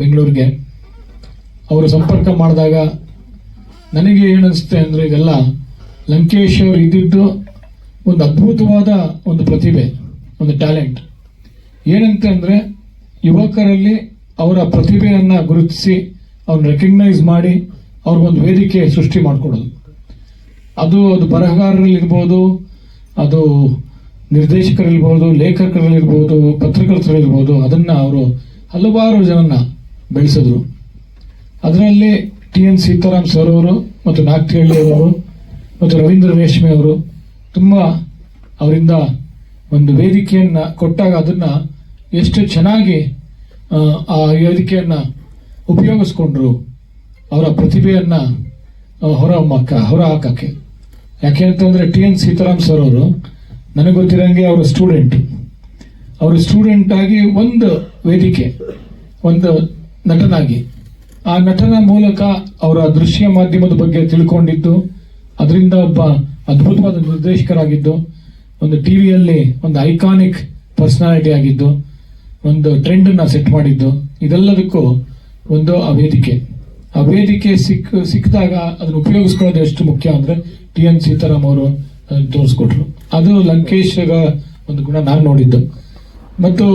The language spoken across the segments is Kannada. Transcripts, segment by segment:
ಬೆಂಗಳೂರಿಗೆ ಅವರು ಸಂಪರ್ಕ ಮಾಡಿದಾಗ ನನಗೆ ಏನಿಸುತ್ತೆ ಅಂದರೆ ಇದೆಲ್ಲ ಲಂಕೇಶ್ ಅವರು ಇದ್ದಿದ್ದು ಒಂದು ಅದ್ಭುತವಾದ ಒಂದು ಪ್ರತಿಭೆ, ಒಂದು ಟ್ಯಾಲೆಂಟ್. ಏನಂತ ಅಂದರೆ ಯುವಕರಲ್ಲಿ ಅವರ ಪ್ರತಿಭೆಯನ್ನು ಗುರುತಿಸಿ ಅವ್ರನ್ನ ರೆಕಗ್ನೈಸ್ ಮಾಡಿ ಅವ್ರಿಗೊಂದು ವೇದಿಕೆ ಸೃಷ್ಟಿ ಮಾಡಿಕೊಡೋದು. ಅದು ಅದು ಬರಹಗಾರರಲ್ಲಿರ್ಬೋದು, ಅದು ನಿರ್ದೇಶಕರಿರ್ಬೋದು ಲೇಖಕರಲ್ಲಿರ್ಬೋದು ಪತ್ರಕರ್ತರಿರ್ಬೋದು ಅದನ್ನು ಅವರು ಹಲವಾರು ಜನನ್ನ ಬೆಳೆಸಿದ್ರು ಅದರಲ್ಲಿ ಟಿ ಎನ್ ಸೀತಾರಾಮ್ ಸರ್ ಅವರು ಮತ್ತು ನಾಗ್ತಿಹಳ್ಳಿ ಅವರು ಮತ್ತು ರವೀಂದ್ರ ರೇಷ್ಮೆ ಅವರು ತುಂಬ ಅವರಿಂದ ಒಂದು ವೇದಿಕೆಯನ್ನು ಕೊಟ್ಟಾಗ ಅದನ್ನು ಎಷ್ಟು ಚೆನ್ನಾಗಿ ಆ, ವೇದಿಕೆಯನ್ನು ಉಪಯೋಗಿಸ್ಕೊಂಡ್ರು ಅವರ ಪ್ರತಿಭೆಯನ್ನು ಹೊರ ಮಕ್ಕ ಹೊರ ಹಾಕೋಕ್ಕೆ. ಯಾಕೆ ಅಂತಂದರೆ ಟಿ ಎನ್ ಸೀತಾರಾಮ್ ಸರ್ ಅವರು ನನಗೆ ಗೊತ್ತಿರೋಂಗೆ ಅವರು ಸ್ಟೂಡೆಂಟ್. ಅವರು ಸ್ಟೂಡೆಂಟ್ ಆಗಿ ಒಂದು ವೇದಿಕೆ ಒಂದು ನಟನಾಗಿ. ಆ ನಟನ ಮೂಲಕ ಅವರ ದೃಶ್ಯ ಮಾಧ್ಯಮದ ಬಗ್ಗೆ ತಿಳ್ಕೊಂಡಿದ್ದು, ಅದರಿಂದ ಒಬ್ಬ ಅದ್ಭುತವಾದ ನಿರ್ದೇಶಕರಾಗಿದ್ದು, ಒಂದು ಟಿವಿಯಲ್ಲಿ ಒಂದು ಐಕಾನಿಕ್ ಪರ್ಸನಾಲಿಟಿ ಆಗಿದ್ದು, ಒಂದು ಟ್ರೆಂಡನ್ನು ಸೆಟ್ ಮಾಡಿದ್ದು, ಇದೆಲ್ಲದಕ್ಕೂ ಒಂದು ಆ ವೇದಿಕೆ ಆ ವೇದಿಕೆ ಸಿಕ್, ಸಿಕ್ಕಿದಾಗ ಅದನ್ನು ಉಪಯೋಗಿಸ್ಕೊಳ್ಳೋದು ಎಷ್ಟು ಮುಖ್ಯ ಅಂದ್ರೆ ಟಿ ಎನ್ ಸೀತಾರಾಮ್ ಅವರು ತೋರಿಸ್ಕೊಟ್ರು. ಅದು ಲಂಕೇಶ್ಗ ಒಂದು ಗುಣ ನಾನು ನೋಡಿದ್ದು. ಮತ್ತು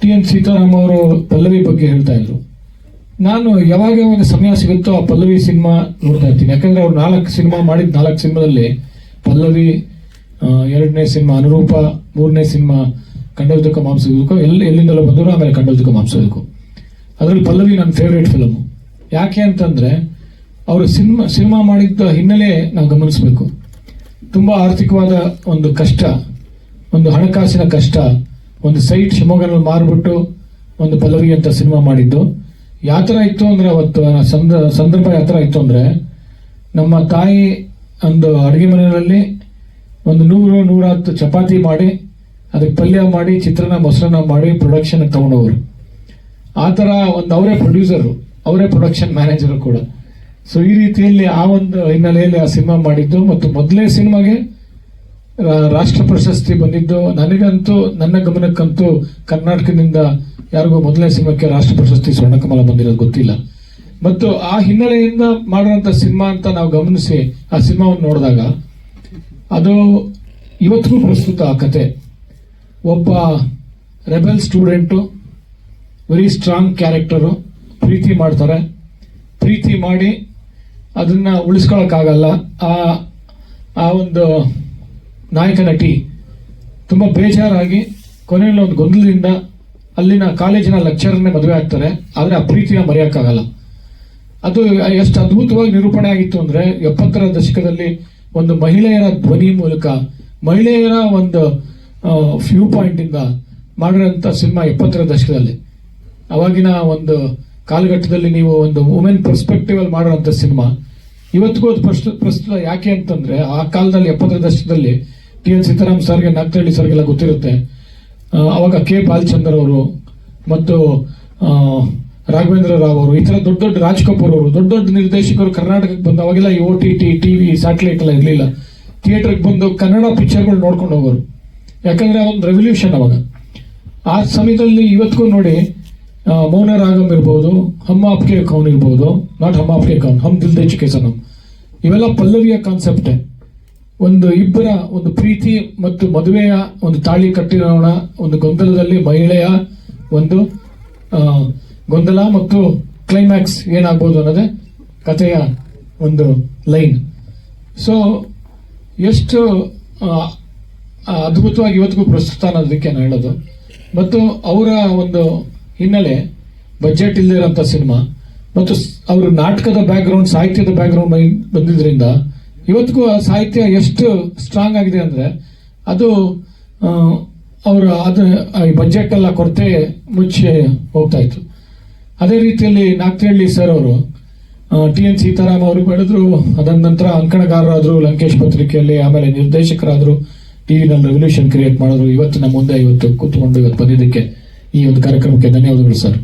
ಟಿ ಎನ್ ಸೀತಾರಾಮ್ ಅವರು ಪಲ್ಲವಿ ಬಗ್ಗೆ ಹೇಳ್ತಾ ಇದ್ರು. ನಾನು ಯಾವಾಗ ಯಾವಾಗ ಸಮಯ ಸಿಗುತ್ತೋ ಆ ಪಲ್ಲವಿ ಸಿನಿಮಾ ನೋಡ್ತಾ ಇರ್ತೀನಿ. ಯಾಕಂದ್ರೆ ಅವ್ರು ನಾಲ್ಕು ಸಿನಿಮಾ ಮಾಡಿದ ನಾಲ್ಕು ಸಿನಿಮಾದಲ್ಲಿ ಪಲ್ಲವಿ ಎರಡನೇ ಸಿನಿಮಾ ಅನುರೂಪ, ಮೂರನೇ ಸಿನಿಮಾ ಕಂಡೋದಕ ಮಾಂಸದಕ್ಕೂ ಎಲ್ಲಿ, ಎಲ್ಲಿಂದಲೋ ಬಂದರು ಆಮೇಲೆ ಕಂಡೋದಕ ಮಾಂಸದಕ್ಕೂ ಅದರಲ್ಲಿ ಪಲ್ಲವಿ ನನ್ನ ಫೇವ್ರೇಟ್ ಫಿಲಮ್ ಯಾಕೆ ಅಂತಂದ್ರೆ ಅವರು ಸಿನಿಮಾ ಸಿನಿಮಾ ಮಾಡಿದ್ದ ಹಿನ್ನೆಲೆ ನಾವು ಗಮನಿಸಬೇಕು. ತುಂಬಾ ಆರ್ಥಿಕವಾದ ಒಂದು ಕಷ್ಟ, ಒಂದು ಹಣಕಾಸಿನ ಕಷ್ಟ ಒಂದು ಸೈಟ್ ಶಿವಮೊಗ್ಗನಲ್ಲಿ ಮಾರ್ಬಿಟ್ಟು ಒಂದು ಪಲ್ಲವಿ ಅಂತ ಸಿನಿಮಾ ಮಾಡಿದ್ದು. ಯಾವ ಥರ ಇತ್ತು ಅಂದ್ರೆ ಅವತ್ತು ಸಂದ, ಸಂದರ್ಭ ಯಾವ ಥರ ಇತ್ತು ಅಂದ್ರೆ ನಮ್ಮ ತಾಯಿ ಒಂದು ಅಡುಗೆ ಮನೆಯಲ್ಲಿ ಒಂದು ನೂರು ನೂರ ಹತ್ತು ಚಪಾತಿ ಮಾಡಿ, ಅದಕ್ಕೆ ಪಲ್ಯ ಮಾಡಿ, ಚಿತ್ರಾನ್ನ, ಮೊಸರನ್ನ ಮಾಡಿ ಪ್ರೊಡಕ್ಷನ್ ತಗೊಂಡವರು. ಆ ಥರ ಒಂದು ಅವರೇ ಪ್ರೊಡ್ಯೂಸರು ಅವರೇ ಪ್ರೊಡಕ್ಷನ್ ಮ್ಯಾನೇಜರ್ ಕೂಡ. ಸೊ ಈ ರೀತಿಯಲ್ಲಿ ಆ ಒಂದು ಹಿನ್ನೆಲೆಯಲ್ಲಿ ಆ ಸಿನಿಮಾ ಮಾಡಿದ್ದು. ಮತ್ತು ಮೊದಲೇ ಸಿನಿಮಾಗೆ ರಾಷ್ಟ್ರ ಪ್ರಶಸ್ತಿ ಬಂದಿದ್ದು ನನಗಂತೂ, ನನ್ನ ಗಮನಕ್ಕಂತೂ ಕರ್ನಾಟಕದಿಂದ ಯಾರಿಗೂ ಮೊದಲನೇ ಸಿನಿಮಾಕ್ಕೆ ರಾಷ್ಟ್ರ ಪ್ರಶಸ್ತಿ ಸ್ವರ್ಣಕಮಲ ಬಂದಿರೋದು ಗೊತ್ತಿಲ್ಲ. ಮತ್ತು ಆ ಹಿನ್ನೆಲೆಯಿಂದ ಮಾಡಿರೋಂಥ ಸಿನಿಮಾ ಅಂತ ನಾವು ಗಮನಿಸಿ, ಆ ಸಿನಿಮಾವನ್ನು ನೋಡಿದಾಗ ಅದು ಇವತ್ತಿಗೂ ಪ್ರಸ್ತುತ ಆ ಕತೆ. ಒಬ್ಬ rebel student very strong character ಪ್ರೀತಿ ಮಾಡ್ತಾರೆ. ಪ್ರೀತಿ ಮಾಡಿ ಅದನ್ನ ಉಳಿಸ್ಕೊಳಕ್ಕಾಗಲ್ಲ. ಆ ಆ ಒಂದು ನಾಯಕ ನಟಿ ತುಂಬ ಬೇಜಾರಾಗಿ ಕೊನೆಯಲ್ಲಿ ಒಂದು ಗೊಂದಲದಿಂದ ಅಲ್ಲಿನ ಕಾಲೇಜಿನ ಲೆಕ್ಚರನ್ನೇ ಮದುವೆ ಆಗ್ತಾರೆ. ಆದರೆ ಆ ಪ್ರೀತಿನ ಮರೆಯೋಕ್ಕಾಗಲ್ಲ. ಅದು ಎಷ್ಟು ಅದ್ಭುತವಾಗಿ ನಿರೂಪಣೆ ಆಗಿತ್ತು ಅಂದ್ರೆ ಎಪ್ಪತ್ತರ ದಶಕದಲ್ಲಿ ಒಂದು ಮಹಿಳೆಯರ ಧ್ವನಿ ಮೂಲಕ, ಮಹಿಳೆಯರ ಒಂದು ವ್ಯೂ ಪಾಯಿಂಟ್ ಇಂದ ಮಾಡಿರೋಂಥ ಸಿನಿಮಾ ಎಪ್ಪತ್ತರ ದಶಕದಲ್ಲಿ. ಅವಾಗಿನ ಒಂದು ಕಾಲಘಟ್ಟದಲ್ಲಿ ನೀವು ಒಂದು ವುಮೆನ್ ಪರ್ಸ್ಪೆಕ್ಟಿವ್ ಅಲ್ಲಿ ಮಾಡಿರೋಂಥ ಸಿನಿಮಾ. ಇವತ್ತಿಗೂ ಅದು ಪ್ರಸ್ತುತ ಪ್ರಸ್ತುತ ಯಾಕೆ ಅಂತಂದ್ರೆ ಆ ಕಾಲದಲ್ಲಿ ಎಪ್ಪತ್ತರ ದಶಕದಲ್ಲಿ ಟಿ ಎನ್ ಸೀತಾರಾಮ್ ಸರ್ಗೆ ನಾಗ್ತಹಳ್ಳಿ ಸರ್ಗೆಲ್ಲ ಗೊತ್ತಿರುತ್ತೆ. ಅವಾಗ ಕೆ ಬಾಲಚಂದ್ರ ಅವರು ಮತ್ತು ರಾಘವೇಂದ್ರ ರಾವ್ ಅವರು, ಈ ಥರ ದೊಡ್ಡ ದೊಡ್ಡ ರಾಜ್ ಕಪೂರ್ ಅವರು, ದೊಡ್ಡ ದೊಡ್ಡ ನಿರ್ದೇಶಕರು ಕರ್ನಾಟಕಕ್ಕೆ ಬಂದು ಅವಾಗೆಲ್ಲ ಈ O T T TV satellite ಎಲ್ಲ ಇರಲಿಲ್ಲ. ಥಿಯೇಟ್ರಿಗೆ ಬಂದು ಕನ್ನಡ ಪಿಕ್ಚರ್ಗಳು ನೋಡ್ಕೊಂಡು ಹೋಗೋರು. ಯಾಕಂದ್ರೆ ಅದೊಂದು ರೆವಲ್ಯೂಷನ್ ಅವಾಗ. ಆ ಸಮಯದಲ್ಲಿ ಇವತ್ತಿಗೂ ನೋಡಿ ಮೌನ ರಾಗಂ ಇರ್ಬೋದು, ಹಮ್ ಆಪ್ಕೆ ಕೌನ್ ಇರ್ಬೋದು, ನಾಟ್ ಹಮ್ ಆಪ್ಕೆ ಕೌನ್, ಹಮ್ ದಿಲ್ ದೇಶ ಚುಕೆ ಸನಂ. ಇವೆಲ್ಲ ಪಲ್ಲವಿಯ ಕಾನ್ಸೆಪ್ಟೇ ಒಂದು ಇಬ್ಬರ ಒಂದು ಪ್ರೀತಿ ಮತ್ತು ಮದುವೆಯ ಒಂದು ತಾಳಿ ಕಟ್ಟಿರೋಣ, ಒಂದು ಗೊಂದಲದಲ್ಲಿ ಮಹಿಳೆಯ ಒಂದು ಗೊಂದಲ ಮತ್ತು ಕ್ಲೈಮ್ಯಾಕ್ಸ್ ಏನಾಗ್ಬೋದು ಅನ್ನೋದೇ ಕಥೆಯ ಒಂದು ಲೈನ್. ಸೊ ಎಷ್ಟು ಅದ್ಭುತವಾಗಿ ಇವತ್ತಿಗೂ ಪ್ರಸ್ತುತ ಅನ್ನೋದಕ್ಕೆ ನಾನು ಹೇಳೋದು. ಮತ್ತು ಅವರ ಒಂದು ಹಿನ್ನೆಲೆ ಬಜೆಟ್ ಇಲ್ಲದೆ ಇರೋಂಥ ಸಿನಿಮಾ ಮತ್ತು ಅವರು ನಾಟಕದ ಬ್ಯಾಕ್ಗ್ರೌಂಡ್ ಸಾಹಿತ್ಯದ ಬ್ಯಾಕ್ಗ್ರೌಂಡ್ ಬಂದಿದ್ರಿಂದ ಇವತ್ತಿಗೂ ಆ ಸಾಹಿತ್ಯ ಎಷ್ಟು ಸ್ಟ್ರಾಂಗ್ ಆಗಿದೆ ಅಂದ್ರೆ ಅದು ಅವರ ಅದು ಈ ಬಜೆಟ್ ಎಲ್ಲ ಕೊರತೆ ಮುಚ್ಚಿ ಹೋಗ್ತಾ ಇತ್ತು. ಅದೇ ರೀತಿಯಲ್ಲಿ ನಾಗ್ತಿಹಳ್ಳಿ ಸರ್ ಅವರು ಟಿ ಎನ್ ಸೀತಾರಾಮ್ ಅವರು ಬೆಳೆದ್ರು ಅದಾದ ನಂತರ ಅಂಕಣಗಾರರಾದರು, ಲಂಕೇಶ್ ಪತ್ರಿಕೆಯಲ್ಲಿ ಆಮೇಲೆ ನಿರ್ದೇಶಕರಾದ್ರು ಟಿವಿನಲ್ಲಿ ರೆವಲ್ಯೂಷನ್ ಕ್ರಿಯೇಟ್ ಮಾಡಿದ್ರು. ಇವತ್ತು ನಮ್ಮ ಮುಂದೆ ಇವತ್ತು ಕೂತ್ಕೊಂಡು ಇವತ್ತು ಬಂದಿದ್ದಕ್ಕೆ ಈ ಒಂದು ಕಾರ್ಯಕ್ರಮಕ್ಕೆ ಧನ್ಯವಾದಗಳು ಸರ್